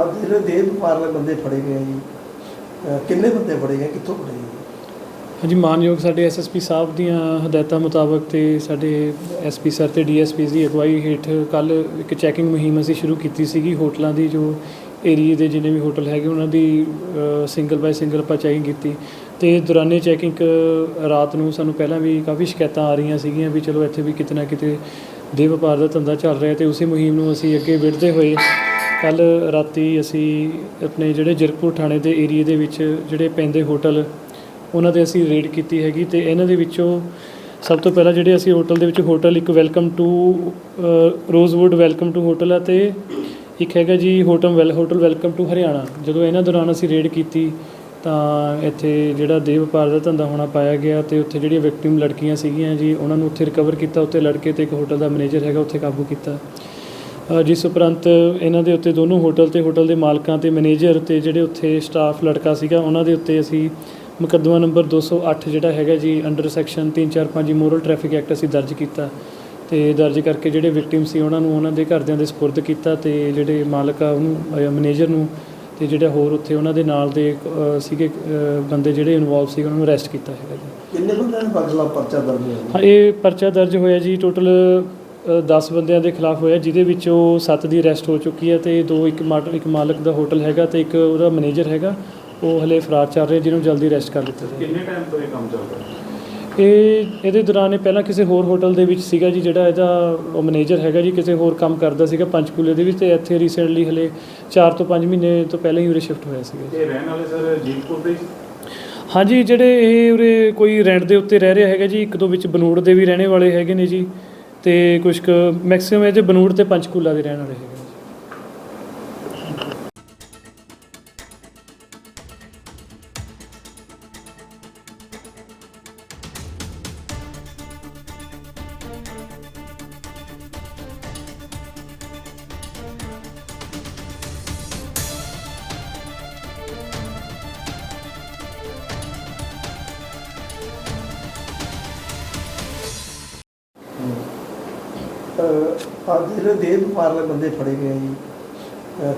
ਅੱਜ ਜਿਹੜੇ ਦੇਹ ਵਪਾਰ ਵਾਲੇ ਬੰਦੇ ਫੜੇ ਗਏ ਆ ਜੀ। ਅਹ, ਕਿੰਨੇ ਬੰਦੇ ਫੜੇ ਗਏ ਕਿੱਥੋਂ ਫੜੇ ਗਏ ਹਾਂਜੀ, ਮਾਨਯੋਗ ਸਾਡੇ ਐਸਐਸਪੀ ਸਾਹਿਬ ਦੀਆਂ ਹਦਾਇਤਾਂ ਮੁਤਾਬਕ ਤੇ ਸਾਡੇ ਐਸਪੀ ਸਰ ਤੇ ਡੀਐਸਪੀ ਦੀ ਅਗਵਾਈ ਹੇਠ ਕੱਲ ਇੱਕ ਚੈਕਿੰਗ ਮੁਹਿੰਮ ਅਸੀਂ ਸ਼ੁਰੂ ਕੀਤੀ ਸੀਗੀ ਹੋਟਲਾਂ ਦੀ, ਜੋ ਏਰੀਏ ਦੇ ਜਿੰਨੇ ਵੀ ਹੋਟਲ ਹੈਗੇ, ਉਹਨਾਂ ਦੀ ਸਿੰਗਲ ਬਾਈ ਸਿੰਗਲ ਆਪਾਂ ਚੈਕਿੰਗ ਕੀਤੀ। ਤੇ ਦੌਰਾਨੇ ਚੈਕਿੰਗ ਰਾਤ ਨੂੰ ਸਾਨੂੰ ਪਹਿਲਾਂ ਵੀ ਕਾਫੀ ਸ਼ਿਕਾਇਤਾਂ ਆ ਰਹੀਆਂ ਸੀਗੀਆਂ ਵੀ ਚਲੋ ਇੱਥੇ ਵੀ ਕਿਤੇ ਨਾ ਕਿਤੇ ਦੇ ਵਪਾਰ ਦਾ ਧੰਦਾ ਚੱਲ ਰਿਹਾ ਤੇ ਉਸੇ ਮੁਹਿੰਮ ਨੂੰ ਅਸੀਂ ਅੱਗੇ ਵਧਦੇ ਹੋਏ ਕੱਲ ਰਾਤੀ ਅਸੀਂ ਆਪਣੇ ਜਿਹੜੇ ਜਰਕਪੁਰ ਥਾਣੇ ਦੇ ਏਰੀਏ ਦੇ ਵਿੱਚ ਜਿਹੜੇ ਪੈਂਦੇ ਹੋਟਲ, ਉਹਨਾਂ 'ਤੇ ਅਸੀਂ ਰੇਡ ਕੀਤੀ ਹੈਗੀ ਤੇ ਇਹਨਾਂ ਦੇ ਵਿੱਚੋਂ ਸਭ ਤੋਂ ਪਹਿਲਾਂ ਜਿਹੜੇ ਅਸੀਂ ਹੋਟਲ ਦੇ ਵਿੱਚ ਹੋਟਲ ਇੱਕ welcome to Rosewood welcome to hotel ਆ ਤੇ ਇੱਕ ਹੈਗਾ ਜੀ hotel well, hotel welcome to Haryana. ਜਦੋਂ ਇਹਨਾਂ ਦੌਰਾਨ ਅਸੀਂ ਰੇਡ ਕੀਤੀ ਤਾਂ ਇੱਥੇ ਜਿਹੜਾ ਦੇਹ ਵਪਾਰ ਦਾ ਧੰਦਾ ਹੋਣਾ ਪਾਇਆ ਗਿਆ ਤੇ ਉੱਥੇ ਜਿਹੜੀਆਂ ਵਿਕਟਿਮ ਲੜਕੀਆਂ ਸੀਗੀਆਂ ਜੀ, ਉਹਨਾਂ ਨੂੰ ਉੱਥੇ ਰਿਕਵਰ ਕੀਤਾ, ਉੱਥੇ ਲੜਕੇ ਤੇ ਇੱਕ ਹੋਟਲ ਦਾ ਮੈਨੇਜਰ ਹੈਗਾ, ਉੱਥੇ ਕਾਬੂ ਕੀਤਾ। ਜਿਸ ਉਪਰੰਤ ਇਹਨਾਂ ਦੇ ਉੱਤੇ ਦੋਨੋਂ ਹੋਟਲ ਤੇ ਹੋਟਲ ਦੇ ਮਾਲਕਾਂ ਤੇ ਮੈਨੇਜਰ ਤੇ ਜਿਹੜੇ ਉੱਥੇ ਸਟਾਫ ਲੜਕਾ ਸੀਗਾ ਉਹਨਾਂ ਦੇ ਉੱਤੇ ਅਸੀਂ ਮੁਕੱਦਮਾ ਨੰਬਰ 208 ਜਿਹੜਾ ਹੈਗਾ ਜੀ under section 345 moral traffic act ਅਸੀਂ ਦਰਜ ਕੀਤਾ। ਤੇ ਦਰਜ ਕਰਕੇ ਜਿਹੜੇ ਵਿਕਟਿਮ ਸੀ ਉਹਨਾਂ ਨੂੰ ਉਹਨਾਂ ਦੇ ਘਰਦਿਆਂ ਦੇ ਸਪੁਰਦ ਕੀਤਾ ਤੇ ਜਿਹੜੇ ਮਾਲਕ ਆ ਉਹਨੂੰ ਮੈਨੇਜਰ ਨੂੰ ਤੇ ਜਿਹੜਾ ਹੋਰ ਉੱਥੇ ਉਹਨਾਂ ਦੇ ਨਾਲ ਦੇ ਸੀਗੇ ਬੰਦੇ ਜਿਹੜੇ ਇਨਵੋਲਵ ਸੀ ਉਹਨਾਂ ਨੂੰ ਅਰੈਸਟ ਕੀਤਾ ਹੈਗਾ ਜੀ। ਕਿੰਨੇ ਬੰਦਿਆਂ ਨੇ ਪਰਚਾ ਦਰਜ ਹੋਇਆ ਹਾਂ ਇਹ ਪਰਚਾ ਦਰਜ ਹੋਇਆ ਜੀ ਟੋਟਲ 10 ਬੰਦਿਆਂ ਦੇ ਖਿਲਾਫ ਹੋਇਆ ਜਿਹਦੇ ਵਿੱਚੋਂ 7 ਦੀ ਅਰੈਸਟ ਹੋ ਚੁੱਕੀ ਹੈ ਤੇ ਦੋ ਇੱਕ ਮਾਟ ਇੱਕ ਮਾਲਕ ਦਾ ਹੋਟਲ ਹੈਗਾ ਤੇ ਇੱਕ ਉਹਦਾ ਮੈਨੇਜਰ ਹੈਗਾ। ਉਹ ਹਲੇ ਫਰਾਰ ਚੱਲ ਰਿਹਾ ਜਿਹਨੂੰ ਜਲਦੀ ਅਰੈਸਟ ਕਰ ਲਿੱਤਾ ਜਾਵੇ। ਕਿੰਨੇ ਟਾਈਮ ਤੋਂ ਇਹ ਕੰਮ ਚੱਲ ਰਿਹਾ ਇਹ ਇਹਦੇ ਦੌਰਾਨ ਇਹ ਪਹਿਲਾਂ ਕਿਸੇ ਹੋਰ ਹੋਟਲ ਦੇ ਵਿੱਚ ਸੀਗਾ ਜੀ ਜਿਹੜਾ ਇਹਦਾ ਉਹ ਮੈਨੇਜਰ ਹੈਗਾ ਜੀ ਕਿਸੇ ਹੋਰ ਕੰਮ ਕਰਦਾ ਸੀਗਾ ਪੰਚਕੂਲੇ ਦੇ ਵਿੱਚ ਤੇ ਇੱਥੇ ਰੀਸੈਂਟਲੀ ਹਲੇ 4 ਤੋਂ 5 ਮਹੀਨੇ ਤੋਂ ਪਹਿਲਾਂ ਹੀ ਉਰੇ ਸ਼ਿਫਟ ਹੋਇਆ ਸੀਗਾ ਇਹ ਰਹਿਣ ਵਾਲੇ ਸਰ ਜੀਤਪੁਰ ਦੇ ਹੀ? ਹਾਂਜੀ ਜਿਹੜੇ ਇਹ ਉਰੇ ਕੋਈ ਰੈਂਟ ਦੇ ਉੱਤੇ ਰਹਿ ਰਿਹਾ ਹੈਗਾ ਜੀ ਇੱਕ ਦੋ ਵਿੱਚ ਬਨੂੜ ਦੇ ਵੀ ਰਹਿਣੇ ਵਾਲੇ ਹੈਗੇ ਨੇ ਜੀ। ਤੇ ਕੁਝ ਕੁ ਮੈਕਸਿਮਮ ਇਹ 'ਚ ਬਨੂੜ ਤੇ ਪੰਚਕੂਲਾ ਦੇ ਰਹਿਣ ਵਾਲੇ ਹੈਗੇ। ਅੱਜ ਜਿਹੜੇ ਦੇਹ ਵਪਾਰ ਵਾਲੇ ਬੰਦੇ ਫੜੇ ਗਏ ਜੀ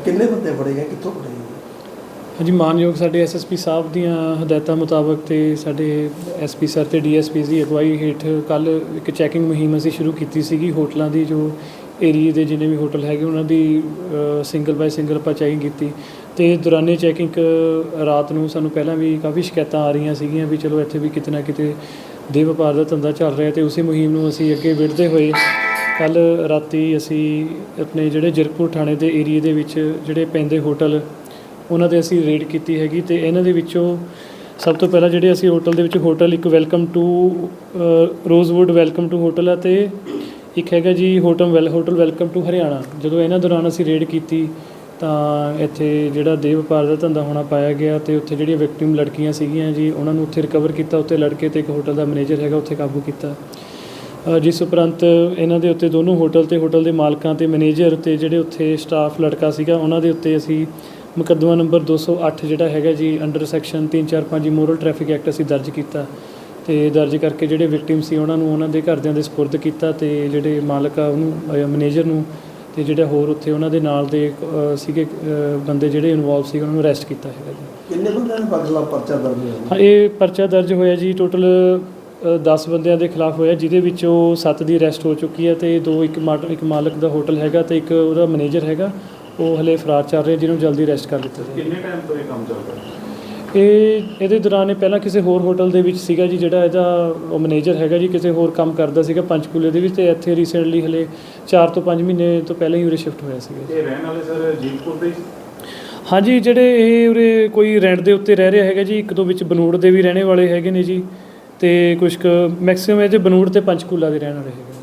ਕਿੰਨੇ ਬੰਦੇ ਫੜੇ ਗਏ, ਕਿੱਥੋਂ ਫੜੇ ਗਏ? ਹਾਂਜੀ, ਮਾਨਯੋਗ ਸਾਡੇ ਐਸਐਸਪੀ ਸਾਹਿਬ ਦੀਆਂ ਹਦਾਇਤਾਂ ਮੁਤਾਬਕ ਤੇ ਸਾਡੇ ਐਸਪੀ ਸਰ ਤੇ ਡੀਐਸਪੀ ਦੀ ਅਗਵਾਈ ਹੇਠ ਕੱਲ ਇੱਕ ਚੈਕਿੰਗ ਮੁਹਿੰਮ ਅਸੀਂ ਸ਼ੁਰੂ ਕੀਤੀ ਸੀਗੀ ਹੋਟਲਾਂ ਦੀ, ਜੋ ਏਰੀਏ ਦੇ ਜਿੰਨੇ ਵੀ ਹੋਟਲ ਹੈਗੇ, ਉਹਨਾਂ ਦੀ ਸਿੰਗਲ ਬਾਈ ਸਿੰਗਲ ਆਪਾਂ ਚੈਕਿੰਗ ਕੀਤੀ। ਤੇ ਦੌਰਾਨੇ ਚੈਕਿੰਗ ਰਾਤ ਨੂੰ ਸਾਨੂੰ ਪਹਿਲਾਂ ਵੀ ਕਾਫੀ ਸ਼ਿਕਾਇਤਾਂ ਆ ਰਹੀਆਂ ਸੀਗੀਆਂ ਵੀ ਚਲੋ ਇੱਥੇ ਵੀ ਕਿਤੇ ਨਾ ਕਿਤੇ ਦੇ ਵਪਾਰ ਦਾ ਧੰਦਾ ਚੱਲ ਰਿਹਾ ਤੇ ਉਸੇ ਮੁਹਿੰਮ ਨੂੰ ਅਸੀਂ ਅੱਗੇ ਵਧਦੇ ਹੋਏ ਕੱਲ ਰਾਤੀ ਅਸੀਂ ਆਪਣੇ ਜਿਹੜੇ ਜਰਕਪੁਰ ਥਾਣੇ ਦੇ ਏਰੀਏ ਦੇ ਵਿੱਚ ਜਿਹੜੇ ਪੈਂਦੇ ਹੋਟਲ, ਉਹਨਾਂ 'ਤੇ ਅਸੀਂ ਰੇਡ ਕੀਤੀ ਹੈਗੀ ਤੇ ਇਹਨਾਂ ਦੇ ਵਿੱਚੋਂ ਸਭ ਤੋਂ ਪਹਿਲਾਂ ਜਿਹੜੇ ਅਸੀਂ ਹੋਟਲ ਦੇ ਵਿੱਚ ਹੋਟਲ, ਇੱਕ welcome to Rosewood welcome to hotel ਹੈ ਤੇ ਇੱਕ ਹੈਗਾ ਜੀ hotel well, hotel welcome to Haryana. ਜਦੋਂ ਇਹਨਾਂ ਦੌਰਾਨ ਅਸੀਂ ਰੇਡ ਕੀਤੀ, ਤਾਂ ਇੱਥੇ ਜਿਹੜਾ ਦੇਹ ਵਪਾਰ ਦਾ ਧੰਦਾ ਹੋਣਾ ਪਾਇਆ ਗਿਆ ਤੇ ਉੱਥੇ ਜਿਹੜੀਆਂ ਵਿਕਟਿਮ ਲੜਕੀਆਂ ਸੀਗੀਆਂ ਜੀ, ਉਹਨਾਂ ਨੂੰ ਉੱਥੇ ਰਿਕਵਰ ਕੀਤਾ, ਉੱਥੇ ਲੜਕੇ ਤੇ ਇੱਕ ਹੋਟਲ ਦਾ ਮੈਨੇਜਰ ਹੈਗਾ, ਉੱਥੇ ਕਾਬੂ ਕੀਤਾ। ਜਿਸ ਉਪਰੰਤ ਇਹਨਾਂ ਦੇ ਉੱਤੇ ਦੋਨੋਂ ਹੋਟਲ ਤੇ ਹੋਟਲ ਦੇ ਮਾਲਕਾਂ ਤੇ ਮੈਨੇਜਰ ਤੇ ਜਿਹੜੇ ਉੱਥੇ ਸਟਾਫ ਲੜਕਾ ਸੀਗਾ ਉਹਨਾਂ ਦੇ ਉੱਤੇ ਅਸੀਂ ਮੁਕੱਦਮਾ ਨੰਬਰ 208 ਜਿਹੜਾ ਹੈਗਾ ਜੀ under section 345 moral traffic act ਅਸੀਂ ਦਰਜ ਕੀਤਾ। ਤੇ ਦਰਜ ਕਰਕੇ ਜਿਹੜੇ ਵਿਕਟਿਮ ਸੀ ਉਹਨਾਂ ਨੂੰ ਉਹਨਾਂ ਦੇ ਘਰਦਿਆਂ ਦੇ ਸਪੁਰਦ ਕੀਤਾ ਤੇ ਜਿਹੜੇ ਮਾਲਕ ਆ ਉਹਨੂੰ ਮੈਨੇਜਰ ਨੂੰ ਤੇ ਜਿਹੜਾ ਹੋਰ ਉੱਥੇ ਉਹਨਾਂ ਦੇ ਨਾਲ ਦੇ ਸੀਗੇ ਬੰਦੇ ਜਿਹੜੇ ਇਨਵੋਲਵ ਸੀ ਉਹਨਾਂ ਨੂੰ ਅਰੈਸਟ ਕੀਤਾ ਹੈਗਾ ਜੀ। ਕਿੰਨੇ ਬੰਦਿਆਂ ਨੇ ਪਰਚਾ ਦਰਜ ਹੋਇਆ ਹਾਂ ਇਹ ਪਰਚਾ ਦਰਜ ਹੋਇਆ ਜੀ ਟੋਟਲ 10 ਬੰਦਿਆਂ ਦੇ ਖਿਲਾਫ ਹੋਇਆ ਜਿਹਦੇ ਵਿੱਚੋਂ 7 ਦੀ ਅਰੈਸਟ ਹੋ ਚੁੱਕੀ ਹੈ ਤੇ ਦੋ ਇੱਕ ਮਾਟ ਇੱਕ ਮਾਲਕ ਦਾ ਹੋਟਲ ਹੈਗਾ ਤੇ ਇੱਕ ਉਹਦਾ ਮੈਨੇਜਰ ਹੈਗਾ। ਉਹ ਹਲੇ ਫਰਾਰ ਚੱਲ ਰਿਹਾ ਜਿਹਨੂੰ ਜਲਦੀ ਅਰੈਸਟ ਕਰ ਲਿੱਤਾ ਜਾਵੇ। ਕਿੰਨੇ ਟਾਈਮ ਤੋਂ ਇਹ ਕੰਮ ਚੱਲ ਰਿਹਾ? ਇਹ ਇਹਦੇ ਦੌਰਾਨ ਇਹ ਪਹਿਲਾਂ ਕਿਸੇ ਹੋਰ ਹੋਟਲ ਦੇ ਵਿੱਚ ਸੀਗਾ ਜੀ ਜਿਹੜਾ ਇਹਦਾ ਉਹ ਮੈਨੇਜਰ ਹੈਗਾ ਜੀ ਕਿਸੇ ਹੋਰ ਕੰਮ ਕਰਦਾ ਸੀਗਾ ਪੰਚਕੂਲੇ ਦੇ ਵਿੱਚ ਤੇ ਇੱਥੇ ਰੀਸੈਂਟਲੀ ਹਲੇ 4 ਤੋਂ 5 ਮਹੀਨੇ ਤੋਂ ਪਹਿਲਾਂ ਹੀ ਉਰੇ ਸ਼ਿਫਟ ਹੋਇਆ ਸੀਗਾ ਇਹ ਰਹਿਣ ਵਾਲੇ ਸਰ ਜੀਤਪੁਰ ਦੇ? ਹਾਂਜੀ ਜਿਹੜੇ ਇਹ ਉਰੇ ਕੋਈ ਰੈਂਟ ਦੇ ਉੱਤੇ ਰਹਿ ਰਿਹਾ ਹੈਗਾ ਜੀ ਇੱਕ ਦੋ ਵਿੱਚ ਬਨੂੜ ਦੇ ਵੀ ਰਹਿਣੇ ਵਾਲੇ ਹੈਗੇ ਨੇ ਜੀ। ਤੇ ਕੁਝ ਕੁ ਮੈਕਸਿਮਮ ਇਹ 'ਚ ਬਨੂੜ ਤੇ ਪੰਚਕੂਲਾ ਦੇ ਰਹਿਣ ਵਾਲੇ ਹੈਗੇ